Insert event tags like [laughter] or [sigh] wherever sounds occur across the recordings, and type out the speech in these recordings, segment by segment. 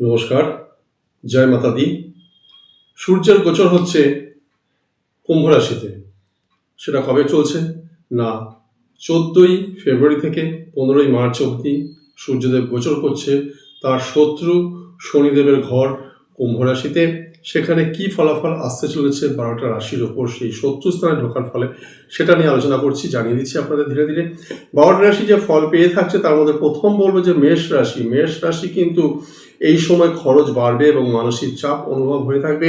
নমস্কার, জয় মাতা দি সূর্যের গোচর হচ্ছে কুম্ভ রাশিতে। সেটা কবে চলছে? না, চোদ্দই ফেব্রুয়ারি থেকে পনেরোই মার্চ অবধি সূর্যদেব গোচর করছে তার শত্রু শনিদেবের ঘর কুম্ভ রাশিতে। সেখানে কি ফলাফল আসতে চলেছে বারোটা রাশির ওপর সেই শত্রু স্থানে ঢোকার ফলে সেটা নিয়ে আলোচনা করছি, জানিয়ে দিচ্ছি আপনাদের ধীরে ধীরে। বারোটা রাশি যে ফল পেয়ে থাকছে, তার মধ্যে প্রথম বলব যে মেষ রাশি। মেষ রাশি কিন্তু এই সময় খরচ বাড়বে এবং মানসিক চাপ অনুভব হয়ে থাকবে।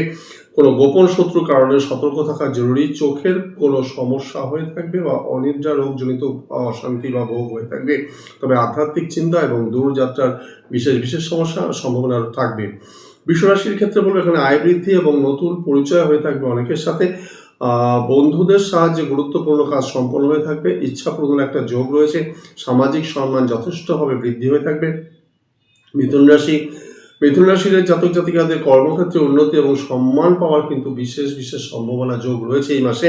কোনো গোপন শত্রুর কারণে সতর্ক থাকা জরুরি। চোখের কোনো সমস্যা হয়ে থাকবে বা অনিদ্রা, রোগজনিত অশান্তি বা ভোগ হয়ে থাকবে। তবে আধ্যাত্মিক চিন্তা এবং দূরযাত্রার বিশেষ বিশেষ সমস্যা সম্ভাবনা থাকবে। বিশ্বরাশির ক্ষেত্রে বলব এখানে আয় বৃদ্ধি এবং নতুন পরিচয় হয়ে থাকবে অনেকের সাথে। বন্ধুদের সাহায্যে গুরুত্বপূর্ণ কাজ সম্পন্ন হয়ে থাকবে। ইচ্ছা প্রধান একটা যোগ রয়েছে। সামাজিক সম্মান যথেষ্টভাবে বৃদ্ধি হয়ে থাকবে। মিথুন রাশি মিথুন রাশির জাতক জাতিকাদের কর্মক্ষেত্রে উন্নতি এবং সম্মান পাওয়ার কিন্তু বিশেষ বিশেষ সম্ভাবনা যোগ রয়েছে এই মাসে।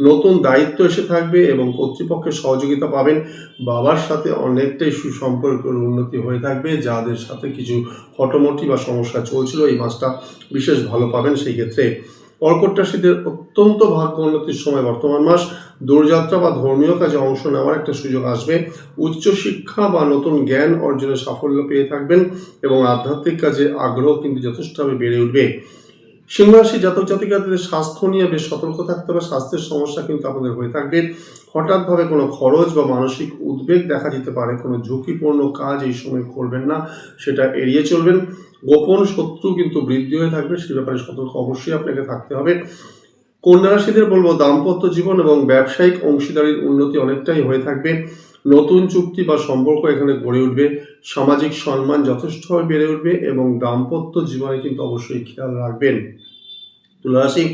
নতুন দায়িত্ব এসে থাকবে এবং কর্তৃপক্ষের সহযোগিতা পাবেন। বাবার সাথে অনেকটাই সুসম্পর্কের উন্নতি হয়ে থাকবে। যাদের সাথে কিছু ফটোমটি বা সমস্যা চলছিল এই মাসটা বিশেষ ভালো পাবেন সেই ক্ষেত্রে। কর্কট রাশিদের অত্যন্ত ভাগ্য উন্নতির সময়। বর্তমান মাস দূরযাত্রা বা ধর্মীয় কাজে অংশ নেওয়ার একটা সুযোগ আসবে। উচ্চশিক্ষা বা নতুন জ্ঞান অর্জনে সাফল্য পেয়ে থাকবেন এবং আধ্যাত্মিক কাজে আগ্রহ কিন্তু যথেষ্টভাবে বেড়ে উঠবে। সিংহরাশি জাতক জাতিকাদের স্বাস্থ্য নিয়ে বেশ সতর্ক থাকতে হবে। স্বাস্থ্যের সমস্যা কিন্তু আপনাদের হয়ে থাকবে। হঠাৎভাবে কোনো খরচ বা মানসিক উদ্বেগ দেখা দিতে পারে। কোনো ঝুঁকিপূর্ণ কাজ এই সময় করবেন না, সেটা এড়িয়ে চলবেন। গোপন শত্রু কিন্তু বৃদ্ধি হয়ে থাকবে সে ব্যাপারে সতর্ক অবশ্যই আপনাকে থাকতে হবে। কন্যা রাশিদের বলব, দাম্পত্য জীবন এবং ব্যবসায়িক অংশীদারির উন্নতি অনেকটাই হয়ে থাকবে। নতুন চুক্তি বা সম্পর্ক এখানে গড়ে উঠবে। সামাজিক সম্মান যথেষ্টভাবে বেড়ে উঠবে এবং দাম্পত্য জীবনে কিন্তু অবশ্যই খেয়াল রাখবেন। তুলারাশি,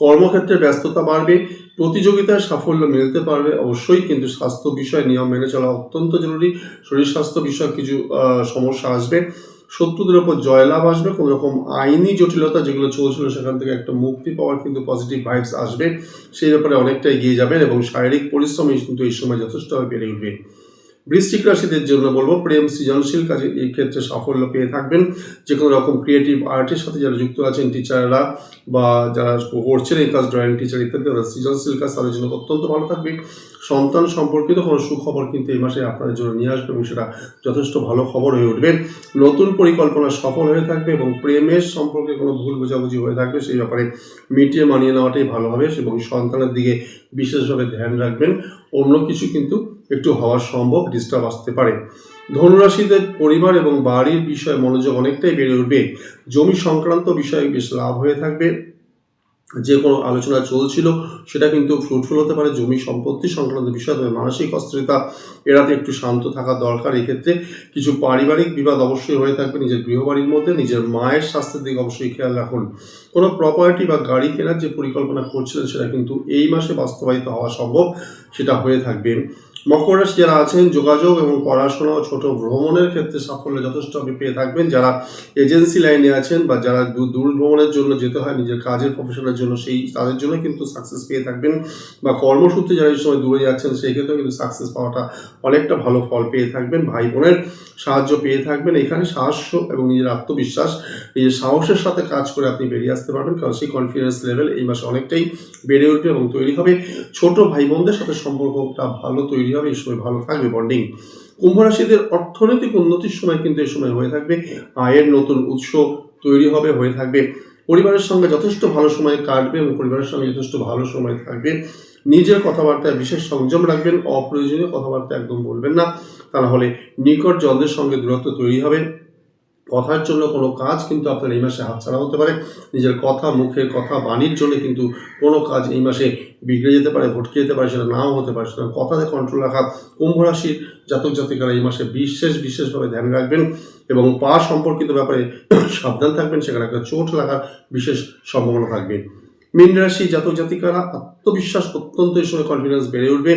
কর্মক্ষেত্রে ব্যস্ততা বাড়বে, প্রতিযোগিতায় সাফল্য মিলতে পারবে অবশ্যই, কিন্তু স্বাস্থ্য বিষয়, নিয়ম মেনে চলা অত্যন্ত জরুরি। শরীর স্বাস্থ্য বিষয়ক কিছু সমস্যা আসবে। শত্রুদের ওপর জয়লাভ আসবে কোনো রকম আইনি জটিলতা যেগুলো চলছিল সেখান থেকে একটা মুক্তি পাওয়ার কিন্তু পজিটিভ ভাইবস আসবে। সেই ব্যাপারে অনেকটা এগিয়ে যাবেন এবং শারীরিক পরিশ্রম কিন্তু এই সময় যথেষ্টভাবে বেড়ে উঠবে। বৃশ্চিক রাশিদের জন্য বলব, প্রেম সৃজনশীল কাজে এই ক্ষেত্রে সাফল্য পেয়ে থাকবেন। যে কোনো রকম ক্রিয়েটিভ আর্টের সাথে যারা যুক্ত আছেন টিচাররা বা যারা করছেন এই কাজ ড্রয়িং টিচার ইত্যাদি তারা সৃজনশীল কাজ তাদের জন্য অত্যন্ত ভালো থাকবে। সন্তান সম্পর্কিত কোনো সুখবর কিন্তু এই মাসে আপনাদের জন্য নিয়ে আসবে এবং সেটা যথেষ্ট ভালো খবর হয়ে উঠবে। নতুন পরিকল্পনা সফল হয়ে থাকবে এবং প্রেমের সম্পর্কে কোনো ভুল বোঝাবুঝি হয়ে থাকবে, সেই ব্যাপারে মিটিয়ে মানিয়ে নেওয়াটাই ভালো হবে এবং সন্তানের দিকে বিশেষভাবে ধ্যান রাখবেন। অন্য কিছু কিন্তু একটু হওয়া সম্ভব ডিস্টার্ব আসতে পারে। ধনুরাশিদের পরিবার এবং বাড়ির বিষয়ে মনোযোগ অনেকটাই বেড়ে উঠবে। জমি সংক্রান্ত বিষয়ে বেশ লাভ হয়ে থাকবে। যে কোনো আলোচনা চলছিল, সেটা কিন্তু ফ্রুটফুল হতে পারে। জমি সম্পত্তি সংক্রান্ত বিষয় তবে মানসিক অস্থিরতা এড়াতে একটু শান্ত থাকা দরকার। এক্ষেত্রে কিছু পারিবারিক বিবাদ অবশ্যই হয়ে থাকবে। নিজের গৃহবাড়ির মধ্যে নিজের মায়ের স্বাস্থ্যের দিকে অবশ্যই খেয়াল রাখুন। কোনো প্রপার্টি বা গাড়ি কেনার যে পরিকল্পনা করছিলেন, সেটা কিন্তু এই মাসে বাস্তবায়িত হওয়া সম্ভব। সেটা হয়ে থাকবে। মকর রাশি যারা আছেন, যোগাযোগ এবং পড়াশোনা ও ছোট ভ্রমণের ক্ষেত্রে সাফল্য যথেষ্ট আপনি পেয়ে থাকবেন। যারা এজেন্সি লাইনে আছেন বা যারা দূর ভ্রমণের জন্য যেতে হয়, নিজের কাজের প্রফেশনের জন্য সেই, তাদের জন্য কিন্তু সাকসেস পেয়ে থাকবেন। বা কর্মসূত্রে যারা এই সময় দূরে যাচ্ছেন, সেই ক্ষেত্রেও কিন্তু সাকসেস পাওয়াটা অনেকটা ভালো ফল পেয়ে থাকবেন। ভাই বোনের সাহায্য পেয়ে থাকবেন। এখানে সাহস এবং নিজের আত্মবিশ্বাস, নিজের সাহসের সাথে কাজ করে আপনি বেরিয়ে আসতে পারবেন, কারণ সেই কনফিডেন্স লেভেল এই মাসে অনেকটাই বেড়ে উঠবে এবং তৈরি হবে। ছোট ভাই বোনদের সাথে সম্পর্কটা ভালো তৈরি হবে এই সময় ভালো থাকবে বন্ডিং কুম্ভ রাশিদের অর্থনৈতিক উন্নতির সময় কিন্তু এই সময় হয়ে থাকবে, আয়ের নতুন উৎস তৈরি হবে, হয়ে থাকবে। পরিবারের সঙ্গে যথেষ্ট ভালো সময় কাটবে এবং পরিবারের সঙ্গে যথেষ্ট ভালো সময় থাকবে। নিজের কথাবার্তায় বিশেষ সংযম রাখবেন, অপ্রয়োজনীয় কথাবার্তা একদম বলবেন না। তা না হলে নিকট জলদের সঙ্গে দূরত্ব তৈরি হবে। কথার জন্য কোনো কাজ কিন্তু আপনার এই মাসে হাতছাড়া হতে পারে। নিজের কথা মুখের কথা, বাণীর জন্য কিন্তু কোনো কাজ এই মাসে বিগড়ে যেতে পারে, ভটকে যেতে পারে, সেটা নাও হতে পারে। সেটা কথাতে কন্ট্রোল রাখা, কুম্ভ রাশির জাতক জাতিকারা এই মাসে বিশেষ, বিশেষভাবে ধ্যান রাখবেন এবং পা সম্পর্কিত ব্যাপারে সাবধান থাকবেন, সেখানে একটা চোট লাগার বিশেষ সম্ভাবনা থাকবে। মীন রাশি জাতক জাতিকারা আত্মবিশ্বাস অত্যন্ত এই সময় কনফিডেন্স বেড়ে উঠবে।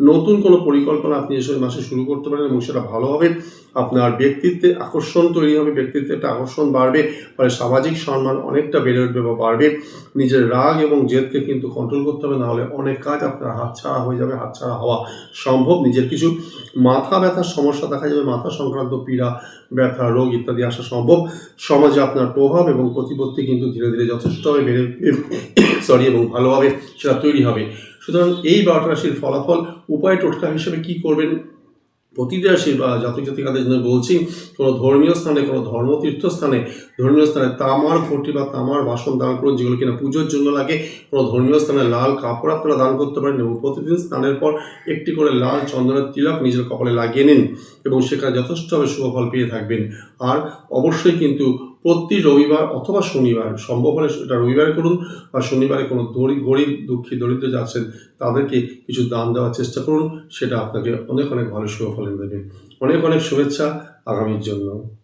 নতুন কোনো পরিকল্পনা আপনি এসব মাসে শুরু করতে পারেন এবং সেটা ভালো হবে। আপনার ব্যক্তিত্বে আকর্ষণ তৈরি হবে ব্যক্তিত্বে একটা আকর্ষণ বাড়বে, ফলে সামাজিক সম্মান অনেকটা বেড়ে উঠবে বা বাড়বে। নিজের রাগ এবং জেদকে কিন্তু কন্ট্রোল করতে হবে, নাহলে অনেক কাজ আপনার হাতছাড়া হয়ে যাবে, হাতছাড়া হওয়া সম্ভব নিজের কিছু। মাথা ব্যথার সমস্যা দেখা যাবে, মাথা সংক্রান্ত পীড়া, ব্যথা, রোগ ইত্যাদি আসা সম্ভব। সমাজে আপনার প্রভাব এবং প্রতিপত্তি কিন্তু ধীরে ধীরে যথেষ্টভাবে বেড়ে সরি [coughs] এবং ভালোভাবে সেটা তৈরি হবে। সুতরাং এই বারোটা রাশির ফলাফল উপায় টোটকা হিসেবে কি করবেন? প্রতিটি রাশির বা জাতক জাতিকাদের জন্য বলছি, কোনো ধর্মীয় স্থানে, কোনো ধর্ম তীর্থস্থানে ধর্মীয় স্থানে তামার ঘটি বা তামার বাসন দান করুন, যেগুলো কিনা পুজোর জন্য লাগে। কোনো ধর্মীয় স্থানে লাল কাপড় আপনারা দান করতে পারেন এবং প্রতিদিন স্নানের পর একটি করে লাল চন্দনের তিলক নিজের কপালে লাগিয়ে নিন এবং সেখানে যথেষ্টভাবে শুভফল পেয়ে থাকবেন। আর অবশ্যই কিন্তু প্রতি রবিবার অথবা শনিবার সম্ভব হলে এটা রবিবারে করুন বা শনিবারে কোনো দরি, গরিব, দুঃখী, দরিদ্র যাচ্ছেন তাদেরকে কিছু দান দেওয়ার চেষ্টা করুন, সেটা আপনাকে অনেক অনেক ভালো শুভফল দেবে। অনেক অনেক শুভেচ্ছা আগামীর জন্য।